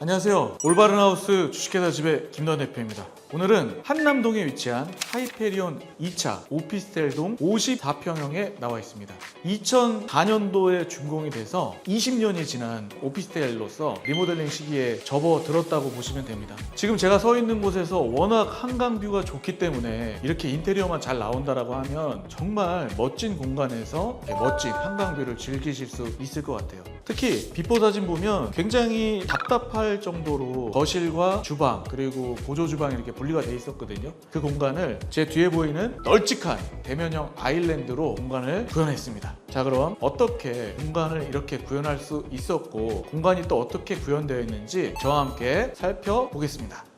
안녕하세요. 올바른 하우스 주식회사 집의 김던 대표입니다. 오늘은 한남동에 위치한 하이페리온 2차 오피스텔동 54평형에 나와 있습니다. 2004년도에 준공이 돼서 20년이 지난 오피스텔로서 리모델링 시기에 접어들었다고 보시면 됩니다. 지금 제가 서 있는 곳에서 워낙 한강뷰가 좋기 때문에 이렇게 인테리어만 잘 나온다라고 하면 정말 멋진 공간에서 멋진 한강뷰를 즐기실 수 있을 것 같아요. 특히 비포 사진 보면 굉장히 답답할 정도로 거실과 주방 그리고 보조 주방이 이렇게 분리가 돼 있었거든요. 그 공간을 제 뒤에 보이는 널찍한 대면형 아일랜드로 공간을 구현했습니다. 자 그럼 어떻게 공간을 이렇게 구현할 수 있었고 공간이 또 어떻게 구현되어 있는지 저와 함께 살펴보겠습니다.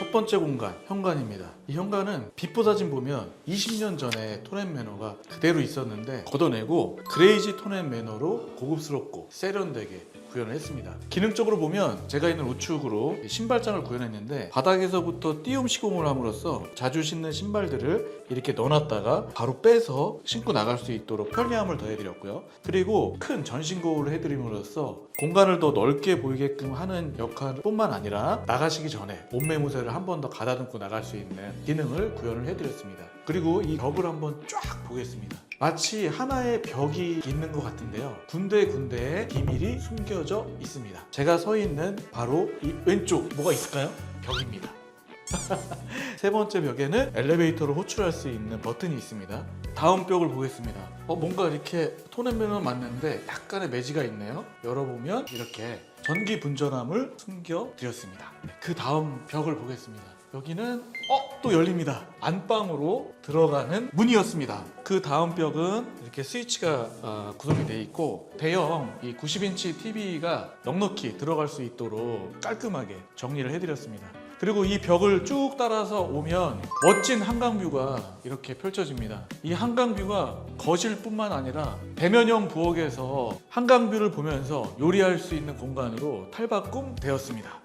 첫 번째 공간, 현관입니다. 이 현관은 비포 사진 보면 20년 전에 톤앤 매너가 그대로 있었는데 걷어내고 그레이지 톤앤 매너로 고급스럽고 세련되게 구현을 했습니다. 기능적으로 보면 제가 있는 우측으로 신발장을 구현했는데 바닥에서부터 띄움 시공을 함으로써 자주 신는 신발들을 이렇게 넣어놨다가 바로 빼서 신고 나갈 수 있도록 편리함을 더해드렸고요. 그리고 큰 전신 거울을 해드림으로써 공간을 더 넓게 보이게끔 하는 역할뿐만 아니라 나가시기 전에 옷매무새를 한 번 더 가다듬고 나갈 수 있는 기능을 구현을 해드렸습니다. 그리고 이 벽을 한번 쫙 보겠습니다. 마치 하나의 벽이 있는 것 같은데요. 군데군데에 비밀이 숨겨져 있습니다. 제가 서 있는 바로 이 왼쪽 뭐가 있을까요? 벽입니다. 세 번째 벽에는 엘리베이터를 호출할 수 있는 버튼이 있습니다. 다음 벽을 보겠습니다. 어, 뭔가 이렇게 톤앤매너 맞는데 약간의 매지가 있네요. 열어보면 이렇게 전기 분전함을 숨겨 드렸습니다. 그 다음 벽을 보겠습니다. 여기는 어? 또 열립니다. 안방으로 들어가는 문이었습니다. 그 다음 벽은 이렇게 스위치가 어, 구성이 되어 있고 대형 이 90인치 TV가 넉넉히 들어갈 수 있도록 깔끔하게 정리를 해드렸습니다. 그리고 이 벽을 쭉 따라서 오면 멋진 한강뷰가 이렇게 펼쳐집니다. 이 한강뷰가 거실뿐만 아니라 대면형 부엌에서 한강뷰를 보면서 요리할 수 있는 공간으로 탈바꿈 되었습니다.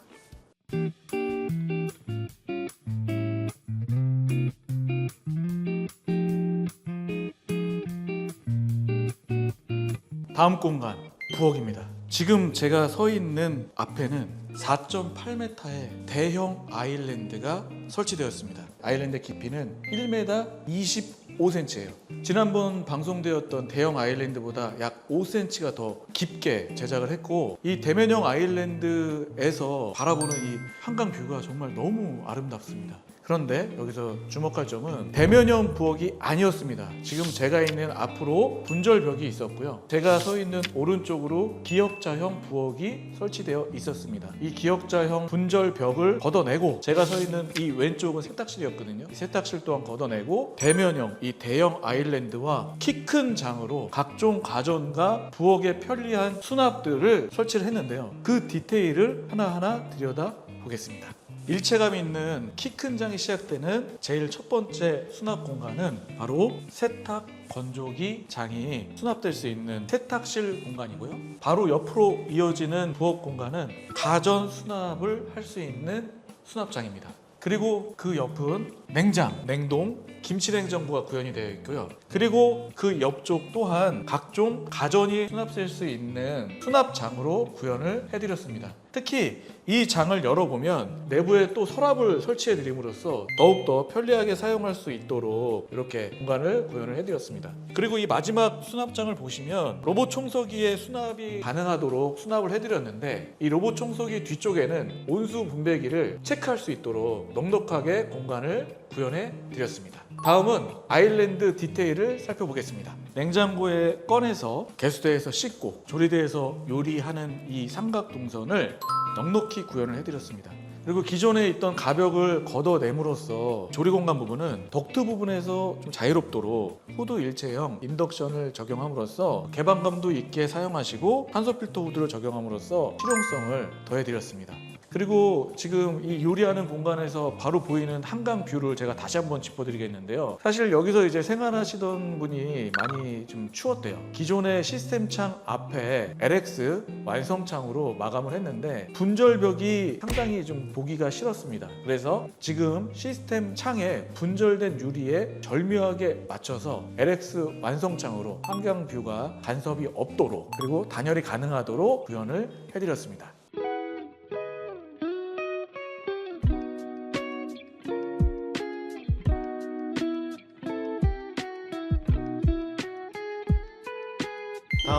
다음 공간 부엌입니다. 지금 제가 서 있는 앞에는 4.8m의 대형 아일랜드가 설치되었습니다. 아일랜드 깊이는 1m 25cm예요. 지난번 방송되었던 대형 아일랜드보다 약 5cm가 더 깊게 제작을 했고 이 대면형 아일랜드에서 바라보는 이 한강 뷰가 정말 너무 아름답습니다. 그런데 여기서 주목할 점은 대면형 부엌이 아니었습니다. 지금 제가 있는 앞으로 분절벽이 있었고요. 제가 서 있는 오른쪽으로 기역자형 부엌이 설치되어 있었습니다. 이 기역자형 분절벽을 걷어내고 제가 서 있는 이 왼쪽은 세탁실이었거든요. 이 세탁실 또한 걷어내고 대면형 이 대형 아일랜드와 키 큰 장으로 각종 가전과 부엌에 편리한 수납들을 설치를 했는데요. 그 디테일을 하나하나 들여다 보겠습니다. 일체감 있는 키 큰 장이 시작되는 제일 첫 번째 수납 공간은 바로 세탁 건조기 장이 수납될 수 있는 세탁실 공간이고요. 바로 옆으로 이어지는 부엌 공간은 가전 수납을 할 수 있는 수납장입니다. 그리고 그 옆은 냉장, 냉동, 김치냉장고가 구현이 되어 있고요. 그리고 그 옆쪽 또한 각종 가전이 수납될 수 있는 수납장으로 구현을 해드렸습니다. 특히 이 장을 열어보면 내부에 또 서랍을 설치해 드림으로써 더욱더 편리하게 사용할 수 있도록 이렇게 공간을 구현을 해드렸습니다. 그리고 이 마지막 수납장을 보시면 로봇 청소기의 수납이 가능하도록 수납을 해드렸는데 이 로봇 청소기 뒤쪽에는 온수 분배기를 체크할 수 있도록 넉넉하게 공간을 구현해 드렸습니다. 다음은 아일랜드 디테일을 살펴보겠습니다. 냉장고에 꺼내서 개수대에서 씻고 조리대에서 요리하는 이 삼각 동선을 넉넉히 구현을 해드렸습니다. 그리고 기존에 있던 가벽을 걷어냄으로써 조리 공간 부분은 덕트 부분에서 좀 자유롭도록 후드 일체형 인덕션을 적용함으로써 개방감도 있게 사용하시고 탄소 필터 후드를 적용함으로써 실용성을 더해드렸습니다. 그리고 지금 이 요리하는 공간에서 바로 보이는 한강 뷰를 제가 다시 한번 짚어드리겠는데요. 사실 여기서 이제 생활하시던 분이 많이 좀 추웠대요. 기존의 시스템 창 앞에 LX 완성창으로 마감을 했는데 분절벽이 상당히 좀 보기가 싫었습니다. 그래서 지금 시스템 창에 분절된 유리에 절묘하게 맞춰서 LX 완성창으로 한강 뷰가 간섭이 없도록 그리고 단열이 가능하도록 구현을 해드렸습니다.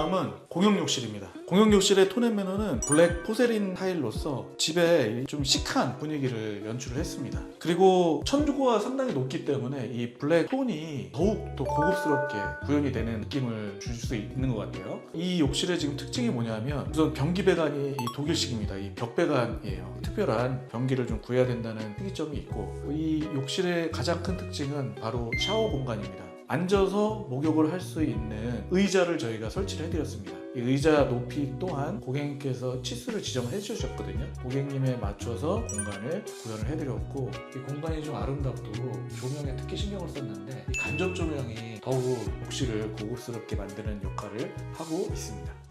다음은 공용 욕실입니다. 공용 욕실의 톤앤 매너는 블랙 포세린 타일로서 집에 좀 시크한 분위기를 연출을 했습니다. 그리고 천주고가 상당히 높기 때문에 이 블랙 톤이 더욱 더 고급스럽게 구현이 되는 느낌을 줄 수 있는 것 같아요. 이 욕실의 지금 특징이 뭐냐면 우선 변기 배관이 이 독일식입니다. 이 벽배관이에요. 특별한 변기를 좀 구해야 된다는 특이점이 있고 이 욕실의 가장 큰 특징은 바로 샤워 공간입니다. 앉아서 목욕을 할 수 있는 의자를 저희가 설치를 해드렸습니다. 이 의자 높이 또한 고객님께서 치수를 지정해 주셨거든요. 고객님에 맞춰서 공간을 구현을 해드렸고 이 공간이 좀 아름답도록 조명에 특히 신경을 썼는데 이 간접 조명이 더욱 욕실을 고급스럽게 만드는 역할을 하고 있습니다.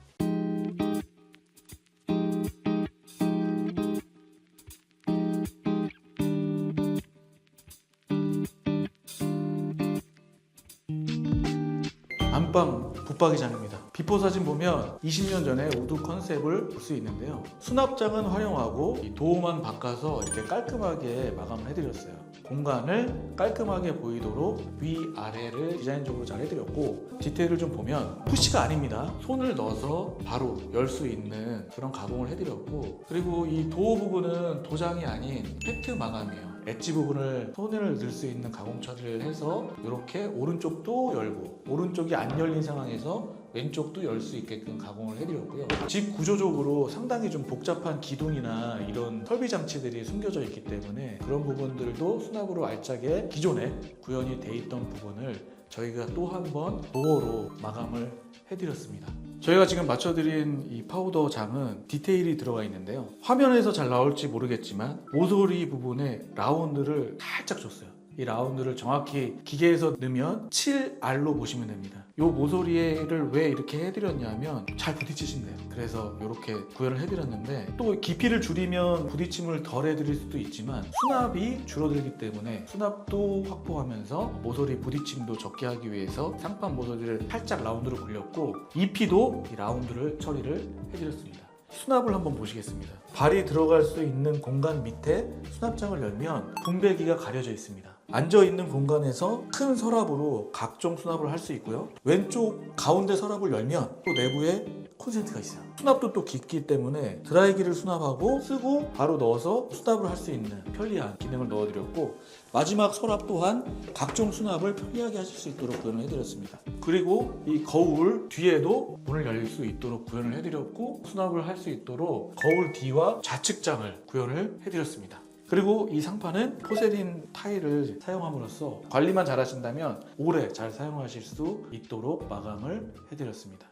안방 붙박이장입니다. 비포 사진 보면 20년 전에 우드 컨셉을 볼 수 있는데요. 수납장은 활용하고 이 도어만 바꿔서 이렇게 깔끔하게 마감을 해드렸어요. 공간을 깔끔하게 보이도록 위아래를 디자인적으로 잘 해드렸고 디테일을 좀 보면 푸시가 아닙니다. 손을 넣어서 바로 열 수 있는 그런 가공을 해드렸고 그리고 이 도어 부분은 도장이 아닌 팩트 마감이에요. 엣지 부분을 손을 넣을 수 있는 가공 처리를 해서 이렇게 오른쪽도 열고 오른쪽이 안 열린 상황에서 왼쪽도 열 수 있게끔 가공을 해드렸고요. 집 구조적으로 상당히 좀 복잡한 기둥이나 이런 설비 장치들이 숨겨져 있기 때문에 그런 부분들도 수납으로 알차게 기존에 구현이 돼 있던 부분을 저희가 또 한 번 도어로 마감을 해드렸습니다. 저희가 지금 맞춰드린 이 파우더 장은 디테일이 들어가 있는데요. 화면에서 잘 나올지 모르겠지만 모서리 부분에 라운드를 살짝 줬어요. 이 라운드를 정확히 기계에서 넣으면 7R로 보시면 됩니다. 이 모서리를 왜 이렇게 해드렸냐면 잘 부딪히신대요. 그래서 이렇게 구현을 해드렸는데 또 깊이를 줄이면 부딪힘을 덜 해드릴 수도 있지만 수납이 줄어들기 때문에 수납도 확보하면서 모서리 부딪힘도 적게 하기 위해서 상판 모서리를 살짝 라운드로 굴렸고 EP도 이 라운드를 처리를 해드렸습니다. 수납을 한번 보시겠습니다. 발이 들어갈 수 있는 공간 밑에 수납장을 열면 분배기가 가려져 있습니다. 앉아 있는 공간에서 큰 서랍으로 각종 수납을 할 수 있고요. 왼쪽 가운데 서랍을 열면 또 내부에 콘센트가 있어요. 수납도 또 깊기 때문에 드라이기를 수납하고 쓰고 바로 넣어서 수납을 할 수 있는 편리한 기능을 넣어드렸고 마지막 서랍 또한 각종 수납을 편리하게 하실 수 있도록 구현을 해드렸습니다. 그리고 이 거울 뒤에도 문을 열릴 수 있도록 구현을 해드렸고 수납을 할 수 있도록 거울 뒤와 좌측장을 구현을 해드렸습니다. 그리고 이 상판은 포세린 타일을 사용함으로써 관리만 잘 하신다면 오래 잘 사용하실 수 있도록 마감을 해드렸습니다.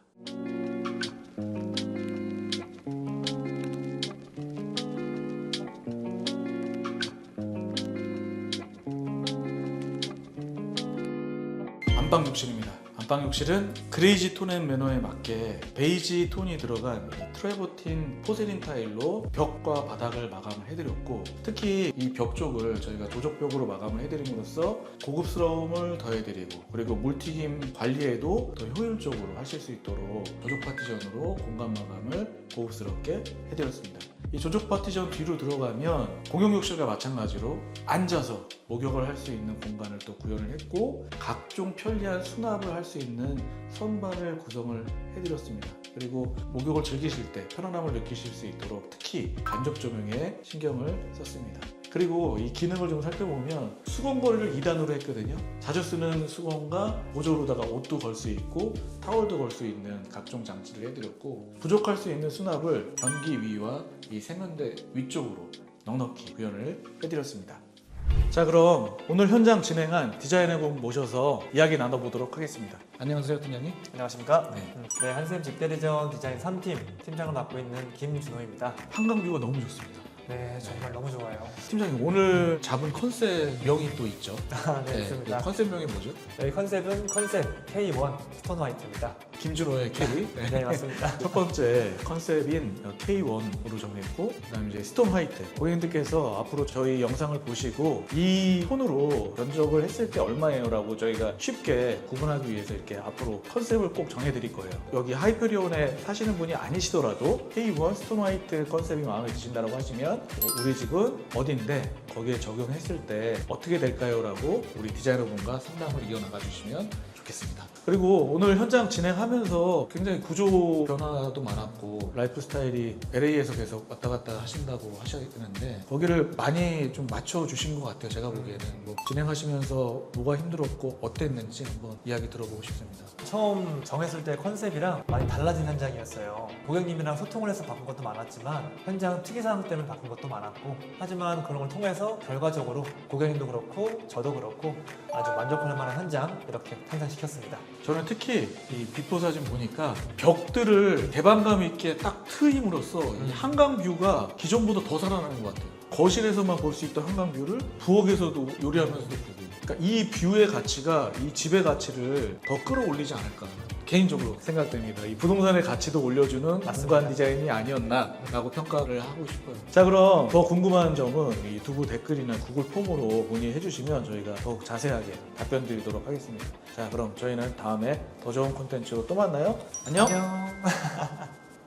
안방 욕실입니다. 안방 욕실은 그레이지 톤앤 매너에 맞게 베이지 톤이 들어간 이 트레버틴 포세린 타일로 벽과 바닥을 마감을 해드렸고 특히 이 벽 쪽을 저희가 도적벽으로 마감을 해드림으로써 고급스러움을 더해드리고 그리고 물튀김 관리에도 더 효율적으로 하실 수 있도록 도적 파티션으로 공간 마감을 고급스럽게 해드렸습니다. 이 조적 파티션 뒤로 들어가면 공용 욕실과 마찬가지로 앉아서 목욕을 할 수 있는 공간을 또 구현을 했고 각종 편리한 수납을 할 수 있는 선반을 구성을 해드렸습니다. 그리고 목욕을 즐기실 때 편안함을 느끼실 수 있도록 특히 간접 조명에 신경을 썼습니다. 그리고 이 기능을 좀 살펴보면 수건 거리를 2단으로 했거든요. 자주 쓰는 수건과 보조로다가 옷도 걸 수 있고 타월도 걸 수 있는 각종 장치를 해드렸고 부족할 수 있는 수납을 변기 위와 이 세면대 위쪽으로 넉넉히 구현을 해드렸습니다. 자 그럼 오늘 현장 진행한 디자이너 분 모셔서 이야기 나눠보도록 하겠습니다. 안녕하세요 팀장님. 안녕하십니까? 네. 음, 네, 한샘 집대리점 디자인 3팀 팀장을 맡고 있는 김준호입니다. 한강뷰가 너무 좋습니다. 네, 정말 너무 좋아요. 팀장님 오늘 잡은 컨셉명이 또 있죠. 아, 네, 있습니다. 그 컨셉명이 뭐죠? 저희 컨셉은 컨셉 K1 스톤 화이트입니다. 김준호의 캐리. 네, 맞습니다. 첫 번째 컨셉인 K1으로 정했고 그 다음에 이제 스톤 화이트 고객님들께서 앞으로 저희 영상을 보시고 이 톤으로 면접을 했을 때 얼마예요 라고 저희가 쉽게 구분하기 위해서 이렇게 앞으로 컨셉을 꼭 정해드릴 거예요 여기 하이페리온에 사시는 분이 아니시더라도 K1 스톤 화이트 컨셉이 마음에 드신다고 하시면 뭐 우리 집은 어딘데 거기에 적용했을 때 어떻게 될까요?라고 우리 디자이너분과 상담을 이어나가 주시면 좋겠습니다. 그리고 오늘 현장 진행하 면서 굉장히 구조 변화도 많았고 라이프 스타일이 LA에서 계속 왔다 갔다 하신다고 하셨는데 거기를 많이 좀 맞춰 주신 것 같아요. 제가 보기에는 뭐 진행하시면서 뭐가 힘들었고 어땠는지 한번 이야기 들어보고 싶습니다. 처음 정했을 때 컨셉이랑 많이 달라진 현장이었어요. 고객님이랑 소통을 해서 바꾼 것도 많았지만 현장 특이사항 때문에 바꾼 것도 많았고 하지만 그런 걸 통해서 결과적으로 고객님도 그렇고 저도 그렇고 아주 만족할 만한 현장 이렇게 탄생시켰습니다. 저는 특히 이 비포 사진 보니까 벽들을 개방감 있게 딱 트임으로써 이 한강 뷰가 기존보다 더 살아나는 것 같아요. 거실에서만 볼 수 있던 한강 뷰를 부엌에서도 요리하면서도 보고. 그러니까 이 뷰의 가치가 이 집의 가치를 더 끌어올리지 않을까. 개인적으로 생각됩니다. 이 부동산의 가치도 올려주는 맞습니다. 공간 디자인이 아니었나라고 평가를 하고 싶어요. 자 그럼 더 궁금한 점은 이 두부 댓글이나 구글 폼으로 문의해 주시면 저희가 더욱 자세하게 답변 드리도록 하겠습니다. 자 그럼 저희는 다음에 더 좋은 콘텐츠로 또 만나요. 안녕. 안녕.